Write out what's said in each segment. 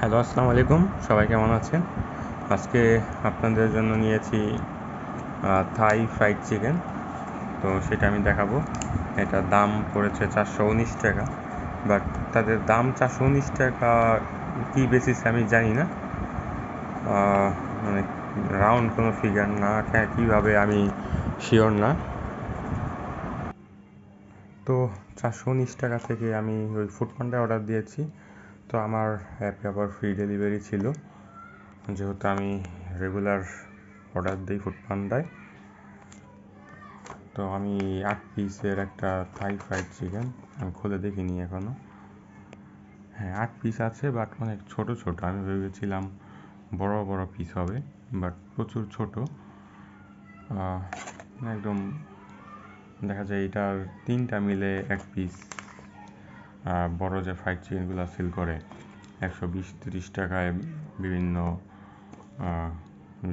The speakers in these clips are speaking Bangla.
হ্যালো, আসসালামু আলাইকুম। সবাই কেমন আছেন? আজকে আপনাদের জন্য নিয়েছি থাই ফ্রাইড চিকেন তো সেটা আমি দেখাবো। এটার দাম পড়েছে চারশো উনিশ টাকা। বাট তাদের দাম চারশো উনিশ টাকা কী বেসিস আমি জানি না। মানে রাউন্ড কোনো ফিগার না কীভাবে আমি শিওর না। তো চারশো উনিশ টাকা থেকে আমি ওই ফুড পান্ডায় অর্ডার দিয়েছি। তো আমার অ্যাপে আবার ফ্রি ডেলিভারি ছিল। যেহেতু আমি রেগুলার অর্ডার দিই ফুড পান্ডায় তো আমি আট পিসের একটা থাই ফ্রাইড চিকেন আমি খুলে দেখিনি এখনও হ্যাঁ আট পিস আছে বাট অনেক ছোট ছোট। আমি ভেবেছিলাম বড় বড় পিস হবে বাট প্রচুর ছোট। একদম দেখা যায় এটার তিনটা মিলে এক পিস বড় যে ফ্রাইড চিকেনগুলো সেল করে, একশো বিশ, তিরিশ টাকায় বিভিন্ন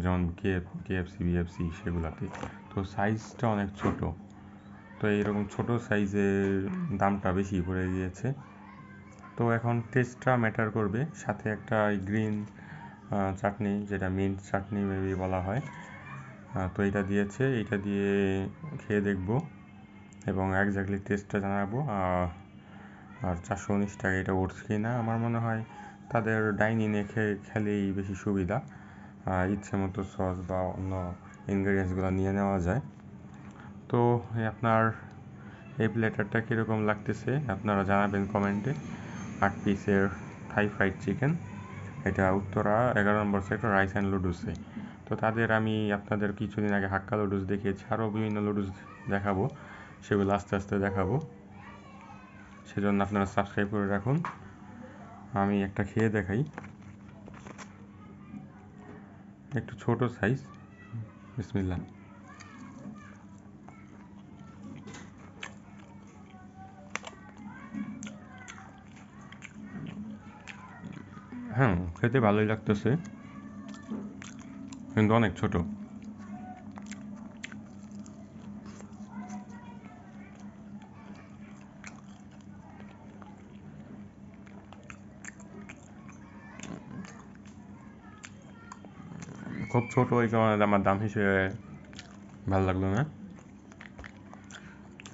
যেমন কে কেএফসি বিএফসি সেগুলাতে। তো সাইজটা অনেক ছোট। তো এইরকম ছোট সাইজের দামটা বেশি পড়ে গিয়েছে। তো এখন টেস্টটা ম্যাটার করবে। সাথে একটা গ্রিন চাটনি, যেটা মিন্ট চাটনি মেবি বলা হয়। তো এটা দিয়েছে। এটা দিয়ে খেয়ে দেখব এবং একজাক্টলি টেস্টটা জানাব। আর চারশো উনিশ টাকা এটা উঠছে কি না আমার মনে হয় তাদের ডাইনিংয়ে খেয়ে খেলেই বেশি সুবিধা। ইচ্ছে মতো সস বা অন্য ইনগ্রিডিয়েন্টসগুলো নিয়ে নেওয়া যায়। তো আপনার এই প্লেটারটা কীরকম লাগতেছে আপনারা জানাবেন কমেন্টে আট পিসের থাই ফ্রাইড চিকেন এটা উত্তরা এগারো নম্বর সেক্টর রাইস অ্যান্ড লুডুসে তো তাদের আমি আপনাদের কিছুদিন আগে হাক্কা লুডুস দেখিয়েছি, আরও বিভিন্ন লুডুস দেখাবো, সেগুলো আস্তে আস্তে দেখাবো। সেজন্য আপনারা সাবস্ক্রাইব করে রাখুন। আমি একটা খেয়ে দেখাই। একটু ছোট সাইজ বিসমিল্লা হ্যাঁ খেতে ভালোই লাগতেছে। কিন্তু অনেক ছোট। খুব ছোট ওই কারণে আমার দাম হিসেবে ভালো লাগল না।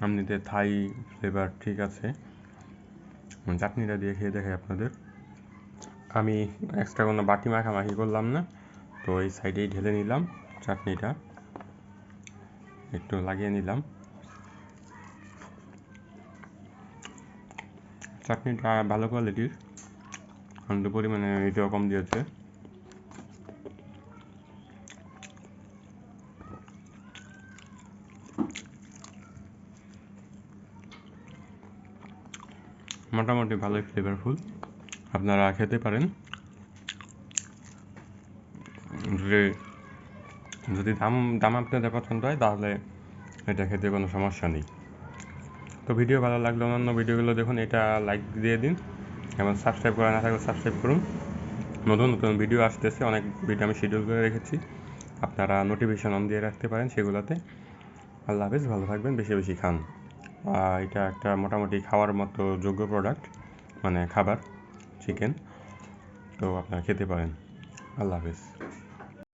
এমনিতে থাই ফ্লেভার ঠিক আছে। চাটনিটা দিয়ে খেয়ে দেখাই আপনাদের। আমি এক্সট্রা কোনো বাটি মাখামাখি করলাম না, তো এই সাইডেই ঢেলে নিলাম চাটনিটা। একটু লাগিয়ে নিলাম। চাটনিটা ভালো কোয়ালিটির কিন্তু পরিমাণে এটাও কম দিয়েছে। মোটামুটি ভালোই ফ্লেভারফুল আপনারা খেতে পারেন। যদি যদি দাম দাম আপনাদের পছন্দ হয়, তাহলে এটা খেতে কোনো সমস্যা নেই। তো ভিডিও ভালো লাগলে অন্যান্য ভিডিওগুলো দেখুন, এটা লাইক দিয়ে দিন। এবং সাবস্ক্রাইব করা না থাকলে সাবস্ক্রাইব করুন। নতুন নতুন ভিডিও আসতেছে, অনেক ভিডিও আমি শিডিউল করে রেখেছি। আপনারা নোটিফিকেশান অন দিয়ে রাখতে পারেন সেগুলোতে। আল্লাহ হাফিজ, ভালো থাকবেন, বেশি বেশি খান। এটা একটা মোটামুটি খাওয়ার মতো যোগ্য প্রোডাক্ট মানে খাবার চিকেন তো আপনারা খেতে পারেন। আল্লাহ হাফিজ।